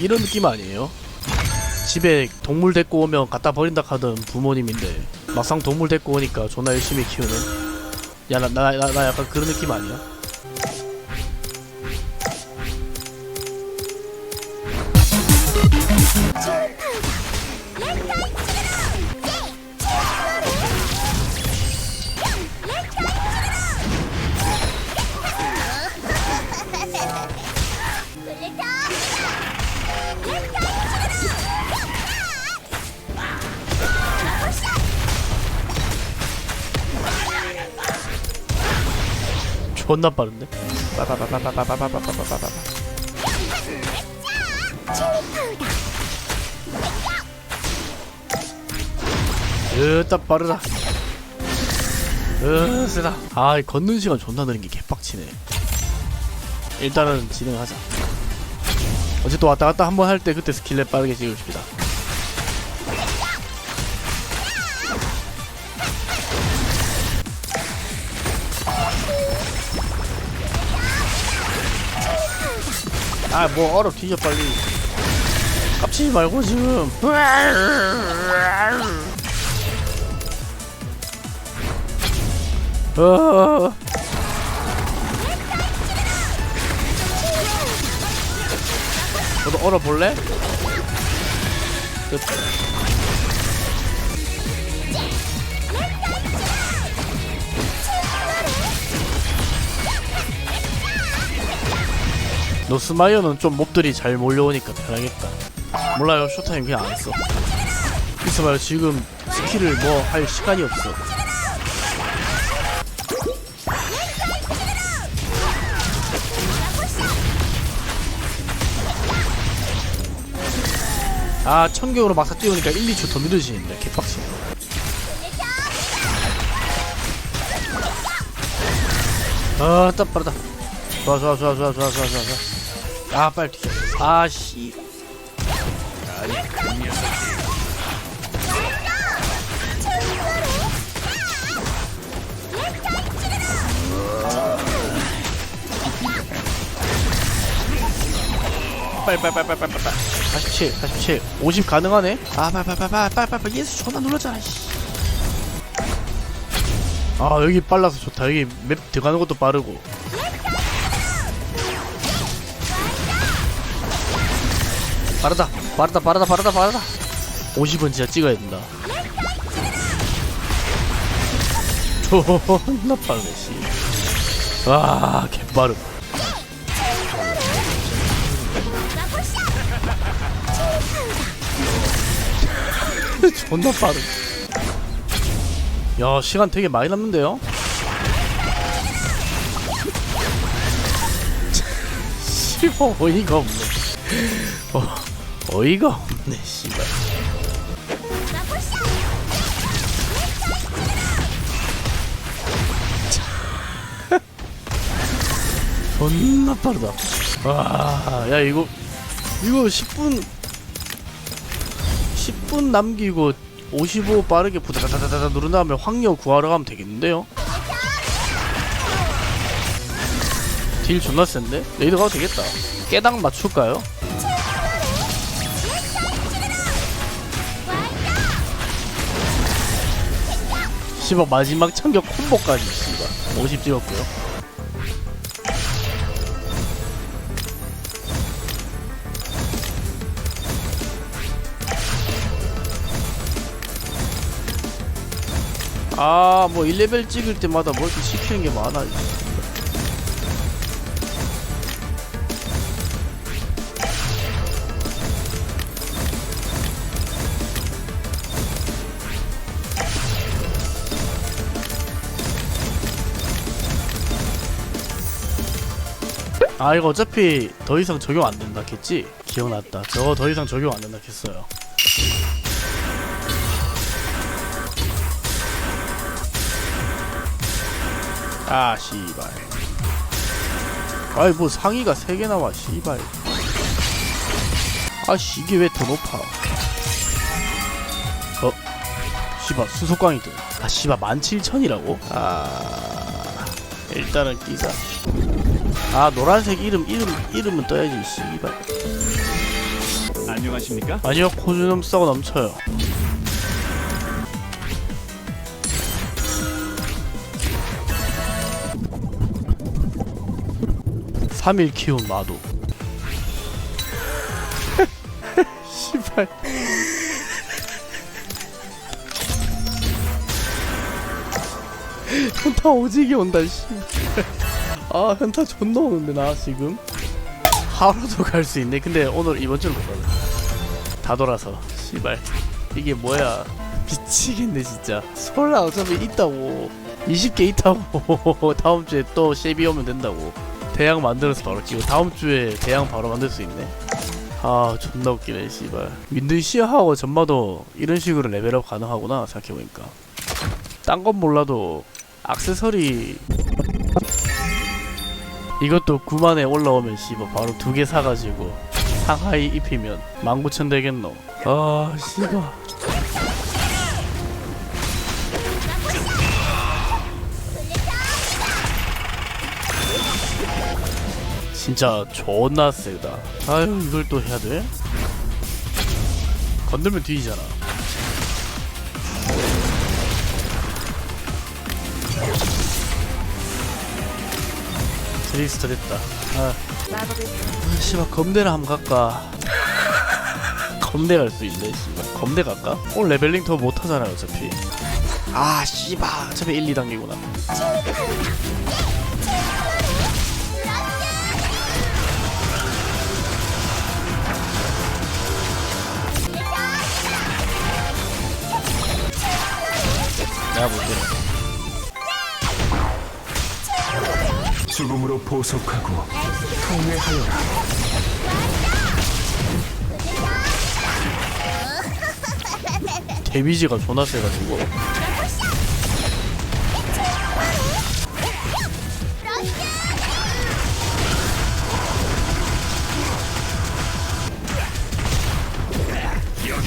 이런 느낌 아니에요? 집에 동물 데리고 오면 갖다 버린다 하던 부모님인데 막상 동물 데리고 오니까 존나 열심히 키우는 야나나 나, 나 약간 그런 느낌 아니야? 존나 빠른데? 빠바바바바바바바바바바바 으따 빠르다. 으 세다. 아이 걷는 시간 존나 느린 게 개빡치네. 일단은 진행하자. 어쨌든 왔다 갔다 한 번 할 때 그때 스킬렛 빠르게 찍읍시다 아 뭐 얼어 뒤져 빨리. 깝치지 말고 지금. 어... 너도 얼어 볼래? 노스마이어는 좀 몹들이 잘 몰려오니까 편하겠다. 몰라요, 쇼타임 그냥 안 써. 있어봐요, 지금 스킬을 뭐 할 시간이 없어. 아, 천경으로 막사 띄우니까 1, 2초 더 느려지는데, 개빡치네. 아, 딱 빠르다. 좋아, 좋아, 좋아, 좋아, 좋아, 좋아, 좋아. 아, 빨리 튀겨. 아, 씨. 빨리 빨리 빨리 빨리 빨리 빨리 47 47 50 가능하네 아 빨리 예수 존나 눌렀잖아 씨. 아 여기 빨라서 좋다 여기 맵 들어가는 것도 빠르고 빠르다 빠르다 빠르다 빠르다 빠르다. 50은 진짜 찍어야 된다. 존나 빠르네 씨와 개빠르 존나 빠르 야 시간 되게 많이 남는데요? 씨발 어이가 없네. 어, 어이가 없네 씨발 존나 빠르다 와야 이거 이거 10분 10분 남기고 55 빠르게 부다다다다다 누른 다음에 황여 구하러 가면 되겠는데요? 딜 존나 센데? 레이더 가도 되겠다 깨당 맞출까요? 씨발 마지막 참격 콤보까지 씨발 50 찍었고요 아, 뭐 1레벨 찍을 때마다 뭐 이렇게 시키는 게 많아. 아 이거 어차피 더 이상 적용 안 된다 겠지? 기억났다. 저거 더 이상 적용 안 된다 겠어요. 아 씨발. 아이 뭐 상의가 3개 나와 씨발. 아씨 이게 왜 더 높아? 어? 씨발 수속광이 뜨아 씨발 17,000이라고? 아 일단은 끼자 아 노란색 이름 이름 이름은 떠야지 씨발. 안녕하십니까? 아니요 코주름 썩어 넘쳐요. 삼일 키운 마도. 씨발 현타 오지게 온다 씨발 아 현타 존나 오는데 나 지금? 하루도 갈 수 있네. 근데 오늘 이번 주는 못 가네. 다 돌아서. 씨발. 이게 뭐야. 미치겠네 진짜. 설라 어차피 있다고. 20개 있다고. 다음 주에 또 쉐비 오면 된다고. 대양 만들어서 바로 끼고 다음 주에 대양 바로 만들 수 있네. 아 존나 웃기네 씨발. 윈드 시하고 전마도 이런 식으로 레벨업 가능하구나 생각해보니까. 딴 건 몰라도 악세서리 이것도 9만에 올라오면 씨발 바로 두 개 사가지고 상하이 입히면 19,000 되겠노. 아 씨발. 진짜 존나 세다. 아유 이걸 또 해야 돼? 건들면 뒤지잖아 트릭스터 됐다. 아. 아, 씨발 검대나 한번 갈까? 검대 갈 수 있네 씨발. 검대 갈까? 오늘 레벨링 더 못하잖아요 어차피. 아 씨발. 어차피 1, 2단계구나. 내가 볼게 죽음으로 보석하고 통회하여라. 데미지가 존나 세가지고 이곳은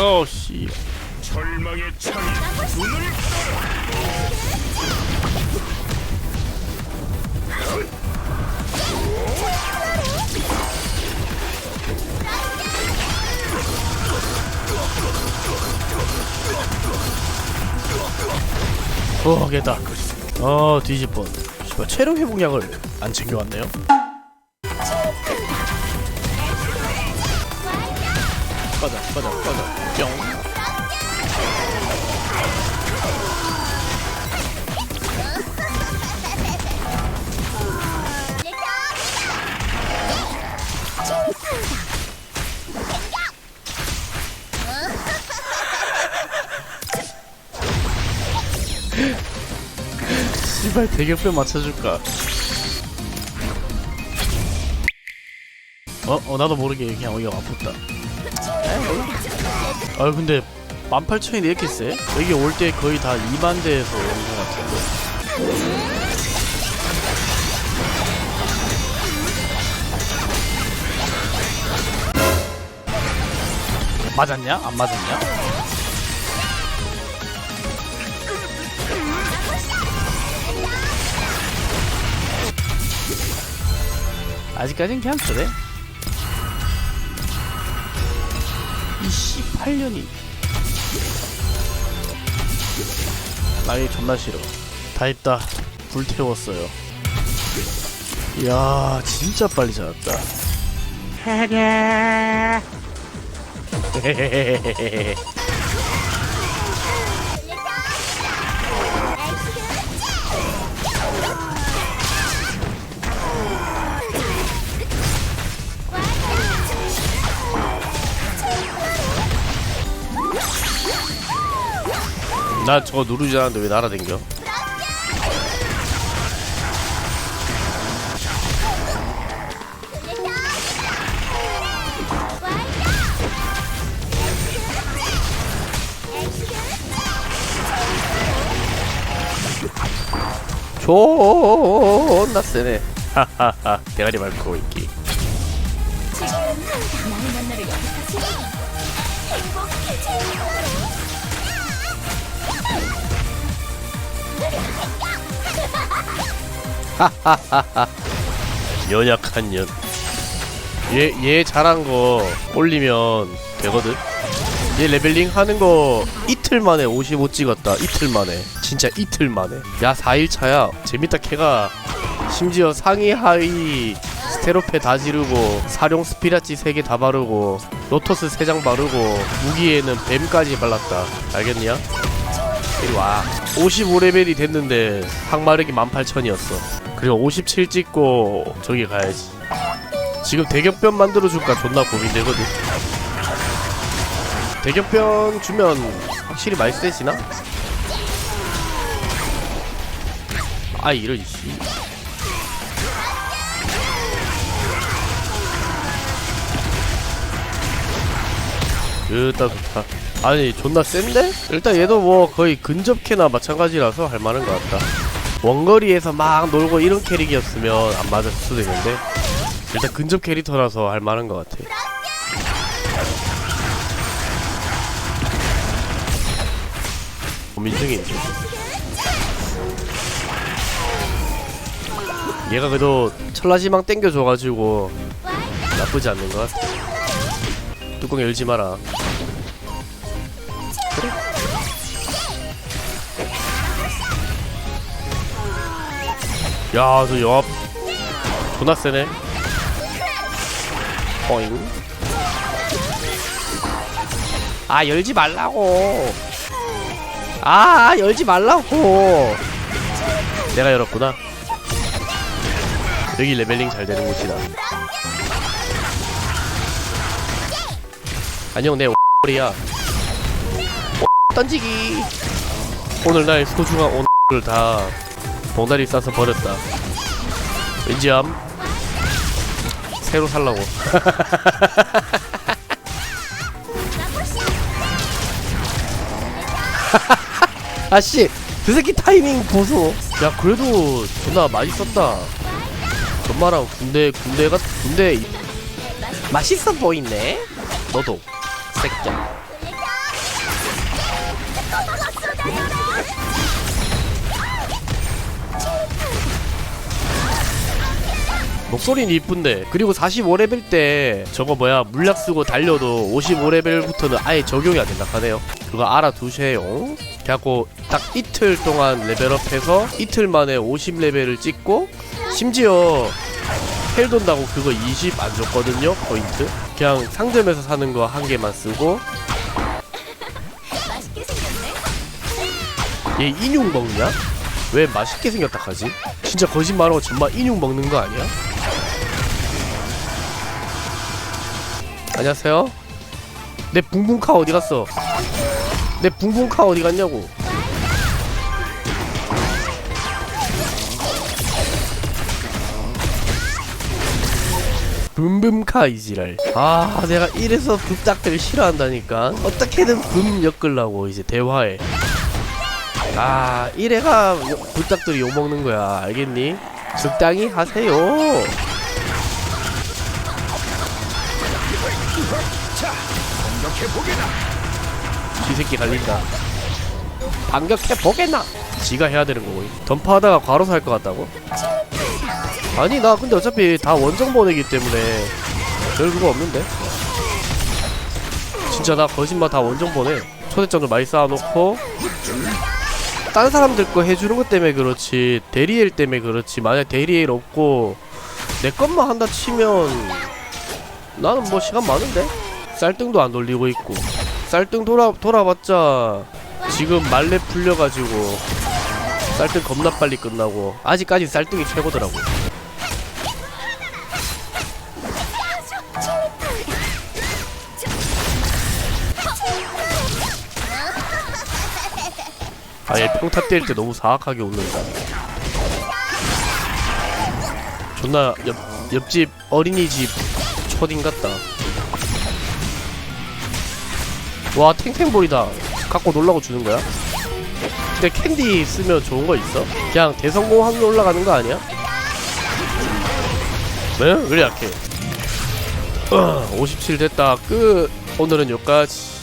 어 씨 절망의 창이 눈을 어 개다. 어 뒤집번 씨발 체력 회복약을 안 챙겨왔네요 씨발 대격변 맞춰줄까 어? 어 나도 모르게 그냥 어이가 아팠다 아 근데 18,000이 이렇게 세? 여기 올 때 거의 다 2만 대에서 오는 것 같은데 맞았냐? 안 맞았냐? 아직까진 괜찮네. 이 18년이. 나이 존나 싫어. 다 했다. 불태웠어요. 이야, 진짜 빨리 자랐다. 나 저거 누르지 않았는데 왜 날아댕겨? 존나 세네. 하하하 대가리 밟고 있기. 나의 만나를 여기까지. 행복해져 연약한 년. 얘, 얘 잘한 거 올리면 되거든? 얘 레벨링 하는 거 이틀 만에 55 찍었다. 이틀 만에. 진짜 이틀 만에. 야, 4일 차야. 재밌다, 걔가. 심지어 상위, 하위, 스테로페 다 지르고, 사룡 스피라치 3개 다 바르고, 로터스 3장 바르고, 무기에는 뱀까지 발랐다. 알겠냐? 이리 와. 55레벨이 됐는데, 항마력이 18,000이었어. 그리고 57 찍고 저기 가야지. 지금 대격변 만들어줄까 존나 고민되거든. 대격변 주면 확실히 많이 세지나? 아 이런 씨. 으따 좋다. 아니 존나 센데? 일단 얘도 뭐 거의 근접캐나 마찬가지라서 할 만한 것 같다. 원거리에서 막 놀고 이런 캐릭이었으면 안 맞을 수도 있는데 일단 근접 캐릭터라서 할 만한 것 같아. 고민 중인데. 얘가 그래도 철라지망 땡겨줘가지고 나쁘지 않는 것 같아. 뚜껑 열지 마라. 그래. 야, 저 영합 존나 세네. 어잉. 아, 열지 말라고. 아, 열지 말라고. 내가 열었구나. 여기 레벨링 잘 되는 곳이다. 안녕, 내 오리야. 던지기. 오늘 날 소중한 오늘을 다 봉다리 싸서 버렸다. 왠지 암 새로 살라고. 아씨, 그 새끼 타이밍 보소. 야, 그래도 존나 많이 썼다. 전마랑 군대 군대가 군대 이- 맛있어 보이네. 너도 새끼야. 목소리는 이쁜데 그리고 45레벨 때 저거 뭐야 물약 쓰고 달려도 55레벨부터는 아예 적용이 안 된다 하네요 그거 알아두세요 그래갖고 딱 이틀 동안 레벨업해서 이틀 만에 50레벨을 찍고 심지어 헬 돈다고 그거 20 안 줬거든요 포인트 그냥 상점에서 사는 거 한 개만 쓰고 맛있게 생겼네 얘 인육 먹냐? 왜 맛있게 생겼다 하지? 진짜 거짓말하고 정말 인육 먹는 거 아니야? 안녕하세요. 내 붕붕카 어디 갔어? 내 붕붕카 어디 갔냐고? 붐붐카 이지랄. 아 내가 이래서 붐딱들을 싫어한다니까. 어떻게든 붐 엮으려고 이제 대화에. 아 이래가 불닭들이 욕먹는 거야 알겠니? 적당히 하세요 공격해 보게나. 쥐새끼 갈린다. 반격해 보겠나. 지가 해야 되는 거고 던파하다가 과로 살것 같다고? 아니 나 근데 어차피 다 원정 보내기 때문에 별 그거 없는데? 진짜 나 거짓말 다 원정 보내. 초대장도 많이 쌓아놓고. 딴 사람들 거 해주는 것 때문에 그렇지 대리엘 때문에 그렇지 만약 대리엘 없고 내 것만 한다 치면 나는 뭐 시간 많은데 쌀등도 안 돌리고 있고. 쌀등 돌아 돌아봤자 지금 말레 풀려가지고 쌀등 겁나 빨리 끝나고 아직까지 쌀등이 최고더라고 아얘 평타 때릴 때 너무 사악하게 웃는다. 존나 옆, 옆집 어린이집 초딩 같다 와 탱탱볼이다 갖고 놀라고 주는 거야? 근데 캔디 쓰면 좋은 거 있어? 그냥 대성공 확률 올라가는 거 아니야? 왜? 왜 이렇게 약해? 57 됐다 끝 오늘은 여기까지